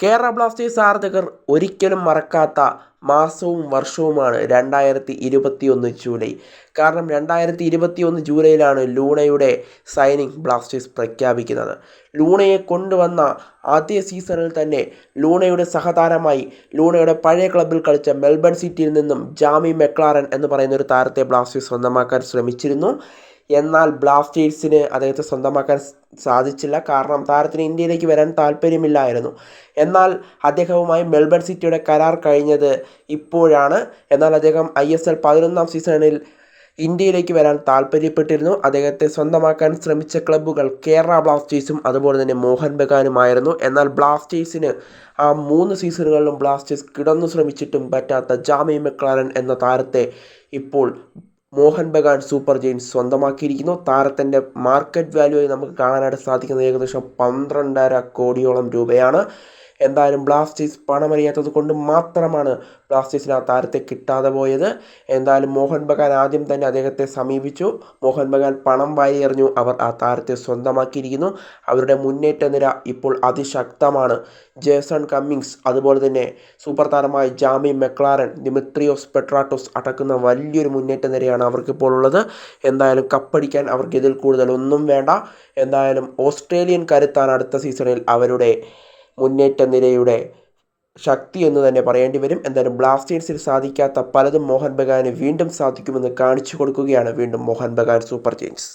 Kerala Blasters ആരാധകർ ഒരിക്കലും മറക്കാത്ത മാസവും വർഷവുമാണ് രണ്ടായിരത്തി ഇരുപത്തി ഒന്ന് ജൂലൈ. കാരണം രണ്ടായിരത്തി ഇരുപത്തി ഒന്ന് ജൂലൈയിലാണ് ലൂണയുടെ സൈനിങ് ബ്ലാസ്റ്റേഴ്സ് പ്രഖ്യാപിക്കുന്നത്. ലൂണയെ കൊണ്ടുവന്ന ആദ്യ സീസണിൽ തന്നെ ലൂണയുടെ സഹതാരമായി ലൂണയുടെ പഴയ ക്ലബിൽ കളിച്ച മെൽബൺ സിറ്റിയിൽ നിന്നും ജാമി മെക്ലാറൻ എന്ന് പറയുന്ന ഒരു താരത്തെ ബ്ലാസ്റ്റേഴ്സ് സ്വന്തമാക്കാൻ ശ്രമിച്ചിരുന്നു. എന്നാൽ ബ്ലാസ്റ്റേഴ്സിന് അദ്ദേഹത്തെ സ്വന്തമാക്കാൻ സാധിച്ചില്ല. കാരണം താരത്തിന് ഇന്ത്യയിലേക്ക് വരാൻ താല്പര്യമില്ലായിരുന്നു. എന്നാൽ അദ്ദേഹവുമായി മെൽബൺ സിറ്റിയുടെ കരാർ കഴിഞ്ഞത് ഇപ്പോഴാണ്. എന്നാൽ അദ്ദേഹം ഐ എസ് എൽ പതിനൊന്നാം സീസണിൽ ഇന്ത്യയിലേക്ക് വരാൻ താല്പര്യപ്പെട്ടിരുന്നു. അദ്ദേഹത്തെ സ്വന്തമാക്കാൻ ശ്രമിച്ച ക്ലബ്ബുകൾ കേരള ബ്ലാസ്റ്റേഴ്സും അതുപോലെ തന്നെ മോഹൻ ബഗാനുമായിരുന്നു. എന്നാൽ ബ്ലാസ്റ്റേഴ്സിന് ആ മൂന്ന് സീസണുകളിലും ബ്ലാസ്റ്റേഴ്സ് കിടന്നു ശ്രമിച്ചിട്ടും പറ്റാത്ത ജാമി മെക്ലാരൻ എന്ന താരത്തെ ഇപ്പോൾ മോഹൻ ബഗാൻ സൂപ്പർ ജെയിൻസ് സ്വന്തമാക്കിയിരിക്കുന്നു. താരത്തിന്റെ മാർക്കറ്റ് വാല്യൂ നമുക്ക് കാണാനായിട്ട് സാധിക്കുന്നത് ഏകദേശം പന്ത്രണ്ടര കോടിയോളം രൂപയാണ്. എന്തായാലും ബ്ലാസ്റ്റേഴ്സ് പണമറിയാത്തത് കൊണ്ട് മാത്രമാണ് ബ്ലാസ്റ്റേഴ്സിന് ആ താരത്തെ കിട്ടാതെ പോയത്. എന്തായാലും മോഹൻ ബഗാൻ ആദ്യം തന്നെ അദ്ദേഹത്തെ സമീപിച്ചു. മോഹൻ ബഗാൻ പണം വാരി എറിഞ്ഞു. അവർ ആ താരത്തെ സ്വന്തമാക്കിയിരിക്കുന്നു. അവരുടെ മുന്നേറ്റ നിര ഇപ്പോൾ അതിശക്തമാണ്. ജേസൺ കമ്മിങ്സ് അതുപോലെ തന്നെ സൂപ്പർ താരമായ ജാമി മെക്ലാരൻ ദിമിത്രിയോസ് പെട്രാട്ടോസ് അടക്കുന്ന വലിയൊരു മുന്നേറ്റ നിരയാണ് അവർക്കിപ്പോൾ ഉള്ളത്. എന്തായാലും കപ്പടിക്കാൻ അവർക്ക് ഇതിൽ കൂടുതൽ ഒന്നും വേണ്ട. എന്തായാലും ഓസ്ട്രേലിയൻ കരുത്താണ് അടുത്ത സീസണിൽ അവരുടെ മുന്നേറ്റ നിരയുടെ ശക്തി എന്ന് തന്നെ പറയേണ്ടി വരും. എന്തായാലും ബ്ലാസ്റ്റേഴ്സിൽ സാധിക്കാത്ത പലതും മോഹൻ ബഗാന് വീണ്ടും സാധിക്കുമെന്ന് കാണിച്ചു കൊടുക്കുകയാണ് വീണ്ടും മോഹൻ ബഗാൻ സൂപ്പർ ജെയിൻസ്